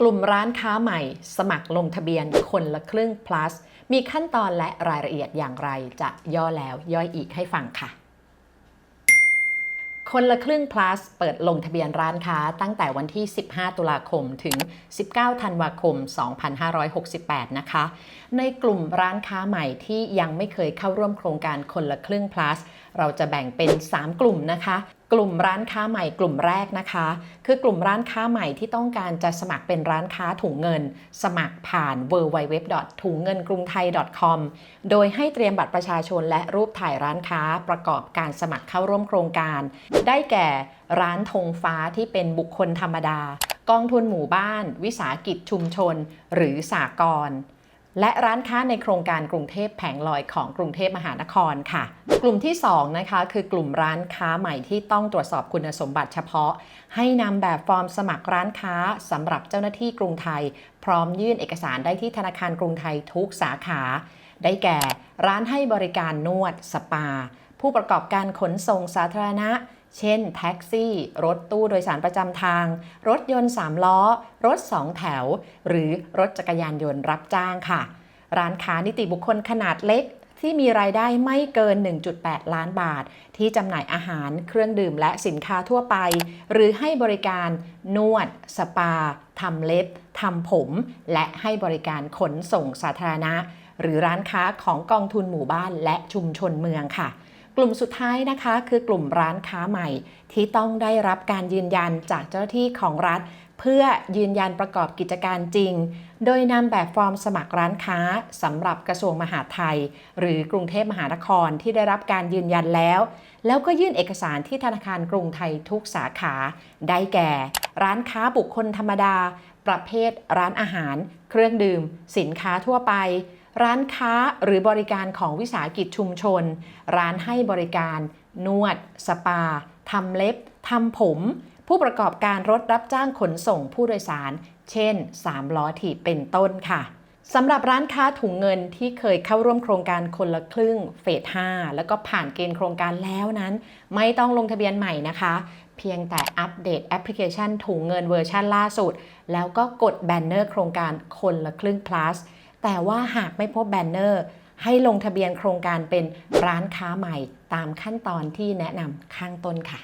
กลุ่มร้านค้าใหม่ สมัครลงทะเบียนคนละครึ่ง plus มีขั้นตอนและรายละเอียดอย่างไรจะย่อแล้วย่อยอีกให้ฟังค่ะ คนละครึ่ง plus เปิดลงทะเบียนร้านค้าตั้งแต่วันที่ 15 ตุลาคมถึง 19 ธันวาคม 2568 นะคะ ในกลุ่มร้านค้าใหม่ที่ยังไม่เคยเข้าร่วมโครงการคนละครึ่ง plus เราจะแบ่งเป็น 3 กลุ่มนะคะกลุ่มร้านค้าใหม่กลุ่มแรกนะคะ คือกลุ่มร้านค้าใหม่ที่ต้องการจะสมัครเป็นร้านค้าถุงเงิน สมัครผ่าน w w w ถุงเงินกรุงไทย .com โดยให้เตรียมบัตรประชาชนและรูปถ่ายร้านค้าประกอบการสมัครเข้าร่วมโครงการ ได้แก่ร้านธงฟ้าที่เป็นบุคคลธรรมดา กองทุนหมู่บ้าน วิสาหกิจชุมชน หรือสากล และร้านค้าในโครงการกรุงเทพแผงลอยของกรุงเทพมหานครค่ะ กลุ่มที่2นะคะคือกลุ่มร้านค้าใหม่ที่ต้องตรวจสอบคุณสมบัติเฉพาะ ให้นำแบบฟอร์มสมัครร้านค้าสำหรับเจ้าหน้าที่กรุงไทย พร้อมยื่นเอกสารได้ที่ธนาคารกรุงไทยทุกสาขา ได้แก่ ร้านให้บริการนวดสปา ผู้ประกอบการขนส่งสาธารณะ เช่นแท็กซี่ รถตู้โดยสารประจำทาง รถยนต์ 3 ล้อ รถ 2 แถว หรือรถจักรยานยนต์รับจ้างค่ะ ร้านค้านิติบุคคลขนาดเล็กที่มีรายได้ไม่เกิน 1.8 ล้านบาท ที่จำหน่ายอาหาร เครื่องดื่มและสินค้าทั่วไป หรือให้บริการนวด สปา ทำเล็บ ทำผม และให้บริการขนส่งสาธารณะ หรือร้านค้าของกองทุนหมู่บ้านและชุมชนเมืองค่ะ กลุ่มสุดท้ายนะคะ คือกลุ่มร้านค้าใหม่ ที่ต้องได้รับการยืนยันจากเจ้าหน้าที่ของรัฐ เพื่อยืนยันประกอบกิจการจริง โดยนำแบบฟอร์มสมัครร้านค้าสำหรับกระทรวงมหาดไทย หรือกรุงเทพมหานครที่ได้รับการยืนยันแล้ว แล้วก็ยื่นเอกสารที่ธนาคารกรุงไทยทุกสาขา ได้แก่ ร้านค้าบุคคลธรรมดา ประเภทร้านอาหาร เครื่องดื่ม สินค้าทั่วไป ร้านค้าหรือบริการของวิสาหกิจชุมชน ร้านให้บริการ นวด สปาทำเล็บทำผม ผู้ประกอบการรถรับจ้างขนส่งผู้โดยสาร เช่น 3 ล้อถีบเป็นต้นค่ะสำหรับร้านค้าถุงเงินที่เคยเข้าร่วมโครงการคนละครึ่งเฟส 5 แล้วก็ผ่านเกณฑ์โครงการแล้วนั้น ไม่ต้องลงทะเบียนใหม่นะคะ เพียงแต่อัปเดตแอปพลิเคชันถุงเงินเวอร์ชันล่าสุด แล้วก็กดแบนเนอร์โครงการคนละครึ่ง plus แต่ว่าหากไม่พบแบนเนอร์ ให้ลงทะเบียนโครงการเป็นร้านค้าใหม่ตามขั้นตอนที่แนะนำข้างต้นค่ะ